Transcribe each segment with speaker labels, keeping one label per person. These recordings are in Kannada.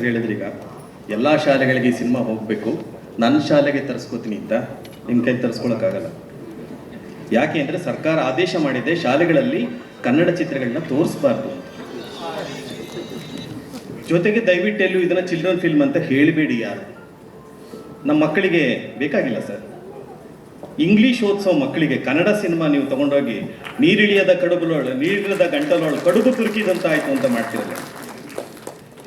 Speaker 1: ಸರ್ ಹೇಳಿದ್ರಿ ಈಗ ಎಲ್ಲ ಶಾಲೆಗಳಿಗೆ ಈ ಸಿನಿಮಾ ಹೋಗಬೇಕು. ನನ್ನ ಶಾಲೆಗೆ ತರಿಸ್ಕೋತೀನಿ ಅಂತ ನಿಮ್ಮ ಕೈ ತರಿಸ್ಕೊಳಕ್ಕಾಗಲ್ಲ. ಯಾಕೆ ಅಂದರೆ ಸರ್ಕಾರ ಆದೇಶ ಮಾಡಿದೆ ಶಾಲೆಗಳಲ್ಲಿ ಕನ್ನಡ ಚಿತ್ರಗಳನ್ನ ತೋರಿಸಬಾರ್ದು. ಜೊತೆಗೆ ದಯವಿಟ್ಟು ಎಲ್ಲೂ ಇದನ್ನ ಚಿಲ್ಡ್ರನ್ ಫಿಲ್ಮ್ ಅಂತ ಹೇಳಬೇಡಿ ಯಾರು. ನಮ್ಮ ಮಕ್ಕಳಿಗೆ ಬೇಕಾಗಿಲ್ಲ ಸರ್. ಇಂಗ್ಲಿಷ್ ಓದಿಸೋ ಮಕ್ಕಳಿಗೆ ಕನ್ನಡ ಸಿನಿಮಾ ನೀವು ತಗೊಂಡೋಗಿ ನೀರಿಳಿಯದ ಕಡುಬುಲೊಳು, ನೀರಿಳಿಯದ ಗಂಟಲೊಳು ಕಡುಬು ತುರುಕಿದಂತ ಆಯ್ತು ಅಂತ ಮಾಡ್ತಿರಲ್ಲ.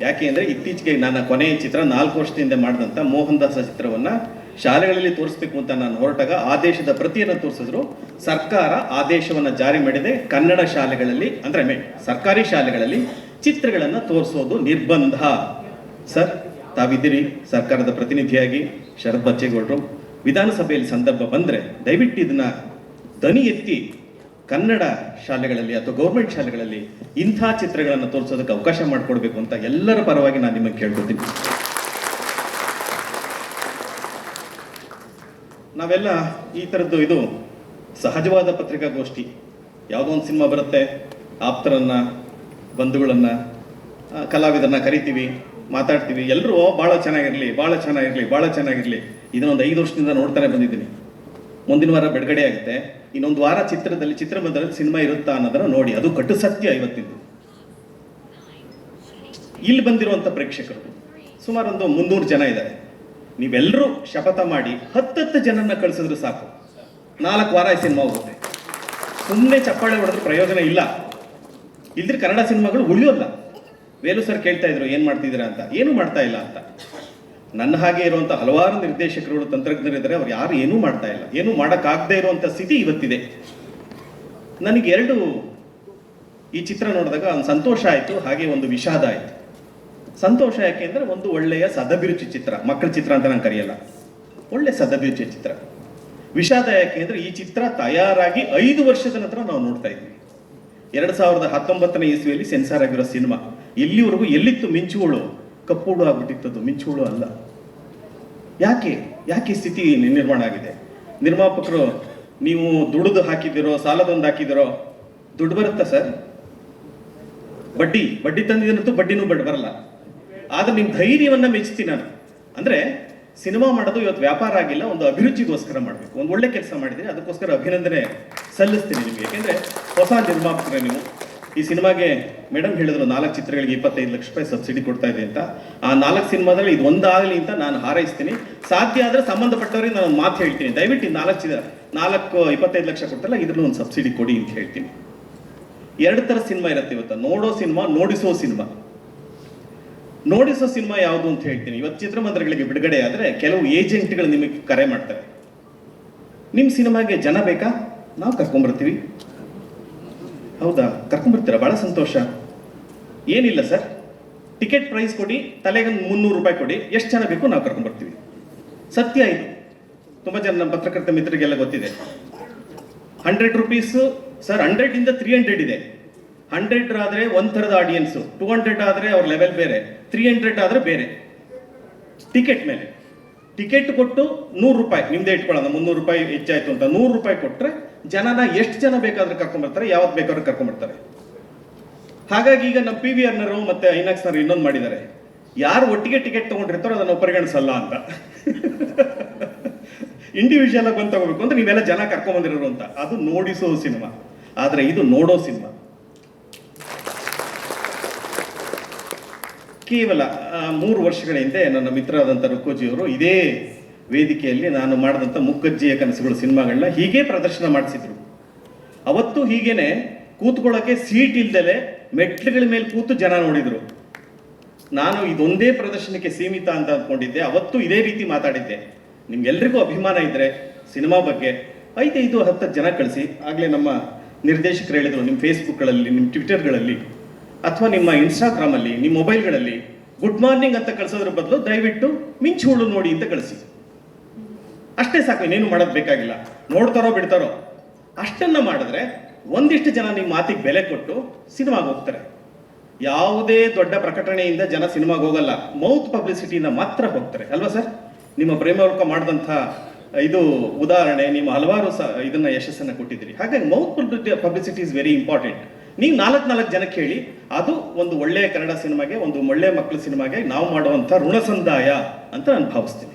Speaker 1: ಯಾಕೆ ಅಂದರೆ ಇತ್ತೀಚೆಗೆ ನನ್ನ ಕೊನೆಯ ಚಿತ್ರ ನಾಲ್ಕು ವರ್ಷದಿಂದ ಮಾಡಿದಂಥ ಮೋಹನ್ ದಾಸ ಚಿತ್ರವನ್ನು ಶಾಲೆಗಳಲ್ಲಿ ತೋರಿಸ್ಬೇಕು ಅಂತ ನಾನು ಹೊರಟಾಗ ಆದೇಶದ ಪ್ರತಿಯನ್ನು ತೋರಿಸಿದ್ರು. ಸರ್ಕಾರ ಆದೇಶವನ್ನು ಜಾರಿ ಮಾಡಿದೆ. ಕನ್ನಡ ಶಾಲೆಗಳಲ್ಲಿ, ಅಂದರೆ ಮೇ ಸರ್ಕಾರಿ ಶಾಲೆಗಳಲ್ಲಿ ಚಿತ್ರಗಳನ್ನು ತೋರಿಸೋದು ನಿರ್ಬಂಧ. ಸರ್, ತಾವಿದ್ದೀರಿ ಸರ್ಕಾರದ ಪ್ರತಿನಿಧಿಯಾಗಿ ಶರತ್ ಬಚ್ಚೇಗೌಡರು. ವಿಧಾನಸಭೆಯಲ್ಲಿ ಸಂದರ್ಭ ಬಂದರೆ ದಯವಿಟ್ಟು ಇದನ್ನ ದನಿ ಎತ್ತಿ ಕನ್ನಡ ಶಾಲೆಗಳಲ್ಲಿ ಅಥವಾ ಗೌರ್ಮೆಂಟ್ ಶಾಲೆಗಳಲ್ಲಿ ಇಂಥ ಚಿತ್ರಗಳನ್ನು ತೋರಿಸೋದಕ್ಕೆ ಅವಕಾಶ ಮಾಡಿಕೊಡ್ಬೇಕು ಅಂತ ಎಲ್ಲರ ಪರವಾಗಿ ನಾನು ನಿಮಗೆ ಕೇಳ್ಕೊತೀನಿ. ನಾವೆಲ್ಲ ಈ ಥರದ್ದು ಇದು ಸಹಜವಾದ ಪತ್ರಿಕಾಗೋಷ್ಠಿ. ಯಾವುದೋ ಒಂದು ಸಿನಿಮಾ ಬರುತ್ತೆ, ಆಪ್ತರನ್ನು, ಬಂಧುಗಳನ್ನು ಕಲಾವಿದರನ್ನ ಕರಿತೀವಿ, ಮಾತಾಡ್ತೀವಿ. ಎಲ್ಲರೂ ಭಾಳ ಚೆನ್ನಾಗಿರಲಿ ಭಾಳ ಚೆನ್ನಾಗಿರಲಿ ಭಾಳ ಚೆನ್ನಾಗಿರಲಿ. ಇದನ್ನೊಂದು ಐದು ವರ್ಷದಿಂದ ನೋಡ್ತಾನೆ ಬಂದಿದ್ದೀನಿ. ಮುಂದಿನ ವಾರ ಬಿಡುಗಡೆ ಆಗುತ್ತೆ. ಇನ್ನೊಂದು ವಾರ ಚಿತ್ರದಲ್ಲಿ, ಚಿತ್ರಮಂದಿರದಲ್ಲಿ ಸಿನಿಮಾ ಇರುತ್ತಾ ಅನ್ನೋದನ್ನ ನೋಡಿ. ಅದು ಕಟ್ಟು ಸತ್ಯ ಇವತ್ತಿದ್ದು. ಇಲ್ಲಿ ಬಂದಿರುವಂಥ ಪ್ರೇಕ್ಷಕರು, ಸುಮಾರು ಒಂದು ಮುನ್ನೂರು ಜನ ಇದ್ದಾರೆ. ನೀವೆಲ್ಲರೂ ಶಪಥ ಮಾಡಿ ಹತ್ತತ್ತು ಜನನ ಕಳಿಸಿದ್ರು ಸಾಕು. ನಾಲ್ಕು ವಾರ ಈ ಸಿನಿಮಾ ಹೋಗುತ್ತೆ. ಸುಮ್ಮನೆ ಚಪ್ಪಾಳೆ ಹೊಡೆದ್ರೆ ಪ್ರಯೋಜನ ಇಲ್ಲ. ಇಲ್ದ್ರೆ ಕನ್ನಡ ಸಿನಿಮಾಗಳು ಉಳಿಯೋಲ್ಲ. ವೇಲು ಸರ್ ಕೇಳ್ತಾ ಇದ್ರು, ಏನು ಮಾಡ್ತಿದ್ದೀರಾ ಅಂತ. ಏನು ಮಾಡ್ತಾ ಇಲ್ಲ ಅಂತ. ನನ್ನ ಹಾಗೆ ಇರುವಂತ ಹಲವಾರು ನಿರ್ದೇಶಕರುಗಳು, ತಂತ್ರಜ್ಞರಿದ್ದಾರೆ. ಅವ್ರು ಯಾರು ಏನೂ ಮಾಡ್ತಾ ಇಲ್ಲ. ಏನೂ ಮಾಡೋಕ್ಕಾಗದೇ ಇರುವಂತ ಸ್ಥಿತಿ ಇವತ್ತಿದೆ. ನನಗೆ ಎರಡು ಈ ಚಿತ್ರ ನೋಡಿದಾಗ ಒಂದು ಸಂತೋಷ ಆಯಿತು, ಹಾಗೆ ಒಂದು ವಿಷಾದ ಆಯಿತು. ಸಂತೋಷ ಯಾಕೆ ಅಂದರೆ ಒಂದು ಒಳ್ಳೆಯ ಸದಭಿರುಚಿ ಚಿತ್ರ, ಮಕ್ಕಳ ಚಿತ್ರ ಅಂತ ನಾನು ಕರೆಯಲ್ಲ. ಒಳ್ಳೆ ಸದಭಿರುಚಿ ಚಿತ್ರ. ವಿಷಾದ ಯಾಕೆ ಅಂದರೆ ಈ ಚಿತ್ರ ತಯಾರಾಗಿ ಐದು ವರ್ಷದ ನಂತರ ನಾವು ನೋಡ್ತಾ ಇದ್ವಿ. ಎರಡು ಸಾವಿರದ ಹತ್ತೊಂಬತ್ತನೇ ಇಸ್ವಿಯಲ್ಲಿ ಸೆನ್ಸಾರ್ ಆಗಿರೋ ಸಿನಿಮಾ. ಇಲ್ಲಿವರೆಗೂ ಎಲ್ಲಿತ್ತು ಮಿಂಚುಗಳು? ಕಪ್ಪುಳು ಆಗ್ಬಿಟ್ಟಿತ್ತದು, ಮಿಂಚುಳು ಅಲ್ಲ. ಯಾಕೆ? ಯಾಕೆ ಸ್ಥಿತಿ ನಿರ್ಮಾಣ ಆಗಿದೆ? ನಿರ್ಮಾಪಕರು, ನೀವು ದುಡಿದು ಹಾಕಿದಿರೋ, ಸಾಲದೊಂದು ಹಾಕಿದಿರೋ, ದುಡ್ಡು ಬರುತ್ತಾ ಸರ್? ಬಡ್ಡಿ ಬಡ್ಡಿ ತಂದಿದಂತೂ ಬಡ್ಡಿನೂ ಬಡ್ಡಿ ಬರಲ್ಲ. ಆದ್ರೆ ನಿಮ್ ಧೈರ್ಯವನ್ನ ಮೆಚ್ಚುತ್ತೀನಿ ನಾನು. ಅಂದ್ರೆ ಸಿನಿಮಾ ಮಾಡೋದು ಇವತ್ತು ವ್ಯಾಪಾರ ಆಗಿಲ್ಲ, ಒಂದು ಅಭಿರುಚಿಗೋಸ್ಕರ ಮಾಡಬೇಕು. ಒಂದು ಒಳ್ಳೆ ಕೆಲಸ ಮಾಡಿದ್ರೆ ಅದಕ್ಕೋಸ್ಕರ ಅಭಿನಂದನೆ ಸಲ್ಲಿಸ್ತೀನಿ ನಿಮಗೆ. ಯಾಕೆಂದ್ರೆ ಹೊಸ ನಿರ್ಮಾಪಕರೇ ನೀವು. ಈ ಸಿನಿಮಾಗೆ ಮೇಡಮ್ ಹೇಳಿದ್ರು ನಾಲ್ಕು ಚಿತ್ರಗಳಿಗೆ ಇಪ್ಪತ್ತೈದು ಲಕ್ಷ ರೂಪಾಯಿ ಸಬ್ಸಿಡಿ ಕೊಡ್ತಾ ಇದೆ ಅಂತ. ಆ ನಾಲ್ಕು ಸಿನಿಮಾದಲ್ಲಿ ಇದು ಒಂದಾಗಲಿ ಅಂತ ನಾನು ಹಾರೈಸ್ತೀನಿ. ಸಾಧ್ಯ ಆದ್ರೆ ಸಂಬಂಧಪಟ್ಟವರಿಗೆ ನಾನು ಮಾತು ಹೇಳ್ತೀನಿ. ದಯವಿಟ್ಟು ಈ ನಾಲ್ಕು ಚಿತ್ರ, ನಾಲ್ಕು ಇಪ್ಪತ್ತೈದು ಲಕ್ಷ ಕೊಡ್ತಲ್ಲ ಇದ್ರಲ್ಲೂ ಒಂದು ಸಬ್ಸಿಡಿ ಕೊಡಿ ಅಂತ ಹೇಳ್ತೀನಿ. ಎರಡು ತರ ಸಿನಿಮಾ ಇರುತ್ತೆ ಇವತ್ತು. ನೋಡೋ ಸಿನಿಮಾ, ನೋಡಿಸೋ ಸಿನಿಮಾ. ನೋಡಿಸೋ ಸಿನಿಮಾ ಯಾವುದು ಅಂತ ಹೇಳ್ತೀನಿ. ಇವತ್ತು ಚಿತ್ರಮಂದಿರಗಳಿಗೆ ಬಿಡುಗಡೆ ಆದ್ರೆ ಕೆಲವು ಏಜೆಂಟ್ಗಳು ನಿಮಗೆ ಕರೆ ಮಾಡ್ತಾರೆ. ನಿಮ್ಮ ಸಿನಿಮಾಗೆ ಜನ ಬೇಕಾ? ನಾವು ಕರ್ಕೊಂಡ್ಬರ್ತೀವಿ ಹೌದಾ? ಕರ್ಕೊಂಡ್ಬರ್ತೀರಾ? ಬಹಳ ಸಂತೋಷ. ಏನಿಲ್ಲ ಸರ್. ಟಿಕೆಟ್ ಪ್ರೈಸ್ ಕೊಡಿ ತಲೆಗೆ ಮುನ್ನೂರು ರೂಪಾಯಿ ಕೊಡಿ, ಎಷ್ಟು ಜನ ಬೇಕು ನಾವು ಕರ್ಕೊಂಡ್ಬರ್ತೀವಿ. ಸತ್ಯ ಇದು. ತುಂಬ ಜನ ನಮ್ಮ ಪತ್ರಕರ್ತ ಮಿತ್ರರಿಗೆಲ್ಲ ಗೊತ್ತಿದೆ. ಹಂಡ್ರೆಡ್ ರುಪೀಸು ಸರ್ ಹಂಡ್ರೆಡ್ ಇಂದ ತ್ರೀ ಹಂಡ್ರೆಡ್ ಇದೆ. ಹಂಡ್ರೆಡ್ ಆದರೆ ಒಂದು ಥರದ ಆಡಿಯನ್ಸು ಟೂ ಹಂಡ್ರೆಡ್ ಆದರೆ ಅವ್ರ ಲೆವೆಲ್ ಬೇರೆ ತ್ರೀ ಹಂಡ್ರೆಡ್ ಆದರೆ ಬೇರೆ. ಟಿಕೆಟ್ ಮೇಲೆ. ಟಿಕೆಟ್ ಕೊಟ್ಟು ನೂರು ರೂಪಾಯಿ, ನಿಮ್ದೇ ಇಟ್ಕೊಳ್ಳೋಣ, ಮುನ್ನೂರು ರೂಪಾಯಿ ಹೆಚ್ಚಾಯಿತು ಅಂತ ನೂರು ರೂಪಾಯಿ ಕೊಟ್ರೆ ಜನನ ಎಷ್ಟು ಜನ ಬೇಕಾದ್ರೂ ಕರ್ಕೊಂಡ್ಬರ್ತಾರೆ ಯಾವತ್ತು ಬೇಕಾದ್ರೂ ಕರ್ಕೊಂಡ್ಬರ್ತಾರೆ. ಹಾಗಾಗಿ ಈಗ ನಮ್ಮ ಪಿ ವಿ ಆರ್ನರು ಮತ್ತೆ ಐನಾಕ್ಸ್ನರು ಇನ್ನೊಂದು ಮಾಡಿದ್ದಾರೆ. ಯಾರು ಒಟ್ಟಿಗೆ ಟಿಕೆಟ್ ತಗೊಂಡಿರ್ತಾರೋ ಅದನ್ನು ಪರಿಗಣಿಸಲ್ಲ ಅಂತ. ಇಂಡಿವಿಜುವಲ್ ಆಗಿ ಬಂದು ತಗೋಬೇಕು ಅಂದ್ರೆ ನೀವೆಲ್ಲ ಜನ ಕರ್ಕೊಂಡ್ಬಂದಿರೋರು ಅಂತ. ಅದು ನೋಡಿಸೋ ಸಿನಿಮಾ. ಆದ್ರೆ ಇದು ನೋಡೋ ಸಿನಿಮಾ. ಕೇವಲ ಮೂರು ವರ್ಷಗಳ ಹಿಂದೆ ನನ್ನ ಮಿತ್ರರಾದಂಥ ರುಕೋಜಿಯವರು ಇದೇ ವೇದಿಕೆಯಲ್ಲಿ ನಾನು ಮಾಡಿದಂಥ ಮುಕ್ಕಜ್ಜಿಯ ಕನಸುಗಳು ಸಿನಿಮಾಗಳನ್ನ ಹೀಗೆ ಪ್ರದರ್ಶನ ಮಾಡಿಸಿದ್ರು. ಅವತ್ತು ಹೀಗೇನೆ ಕೂತ್ಕೊಳ್ಳೋಕೆ ಸೀಟ್ ಇಲ್ದಲೆ ಮೆಟ್ಲುಗಳ ಮೇಲೆ ಕೂತು ಜನ ನೋಡಿದ್ರು. ನಾನು ಇದೊಂದೇ ಪ್ರದರ್ಶನಕ್ಕೆ ಸೀಮಿತ ಅಂತ ಅಂದ್ಕೊಂಡಿದ್ದೆ ಅವತ್ತು ಇದೇ ರೀತಿ ಮಾತಾಡಿದ್ದೆ. ನಿಮ್ಗೆಲ್ರಿಗೂ ಅಭಿಮಾನ ಇದ್ರೆ ಸಿನಿಮಾ ಬಗ್ಗೆ ಐದೈದು ಹತ್ತು ಜನ ಕಳಿಸಿ. ಆಗಲೇ ನಮ್ಮ ನಿರ್ದೇಶಕರು ಹೇಳಿದರು ನಿಮ್ಮ ಫೇಸ್ಬುಕ್ಗಳಲ್ಲಿ ನಿಮ್ಮ ಟ್ವಿಟರ್ಗಳಲ್ಲಿ ಅಥವಾ ನಿಮ್ಮ ಇನ್ಸ್ಟಾಗ್ರಾಮಲ್ಲಿ, ನಿಮ್ಮ ಮೊಬೈಲ್ಗಳಲ್ಲಿ ಗುಡ್ ಮಾರ್ನಿಂಗ್ ಅಂತ ಕಳಿಸೋದ್ರ ಬದಲು ದಯವಿಟ್ಟು ಮಿಂಚು ಹುಳು ನೋಡಿ ಅಂತ ಕಳಿಸಿ. ಅಷ್ಟೇ ಸಾಕು, ಇನ್ನೇನು ಮಾಡೋದು ಬೇಕಾಗಿಲ್ಲ. ನೋಡ್ತಾರೋ ಬಿಡ್ತಾರೋ. ಅಷ್ಟನ್ನು ಮಾಡಿದ್ರೆ ಒಂದಿಷ್ಟು ಜನ ನಿಮ್ಮ ಮಾತಿಗೆ ಬೆಲೆ ಕೊಟ್ಟು ಸಿನಿಮಾಗೆ ಹೋಗ್ತಾರೆ. ಯಾವುದೇ ದೊಡ್ಡ ಪ್ರಕಟಣೆಯಿಂದ ಜನ ಸಿನಿಮಾಗೆ ಹೋಗಲ್ಲ. ಮೌತ್ ಪಬ್ಲಿಸಿಟಿಯಿಂದ ಮಾತ್ರ ಹೋಗ್ತಾರೆ. ಅಲ್ವಾ ಸರ್? ನಿಮ್ಮ ಪ್ರೇಮವರ್ಕ ಮಾಡಿದಂಥ ಇದು ಉದಾಹರಣೆ, ನಿಮ್ಮ ಹಲವಾರು ಸ ಇದನ್ನು ಯಶಸ್ಸನ್ನು ಕೊಟ್ಟಿದ್ದೀರಿ. ಹಾಗಾಗಿ mouth publicity is very important ನೀವು ನಾಲ್ಕು ನಾಲ್ಕು ಜನಕ್ಕೆ ಹೇಳಿ ಅದು ಒಂದು ಒಳ್ಳೆಯ ಕನ್ನಡ ಸಿನಿಮಾಗೆ, ಒಂದು ಒಳ್ಳೆಯ ಮಕ್ಕಳ ಸಿನಿಮಾಗೆ ನಾವು ಮಾಡುವಂಥ ಋಣ ಸಂದಾಯ ಅಂತ ನಾನು ಭಾವಿಸ್ತೀನಿ.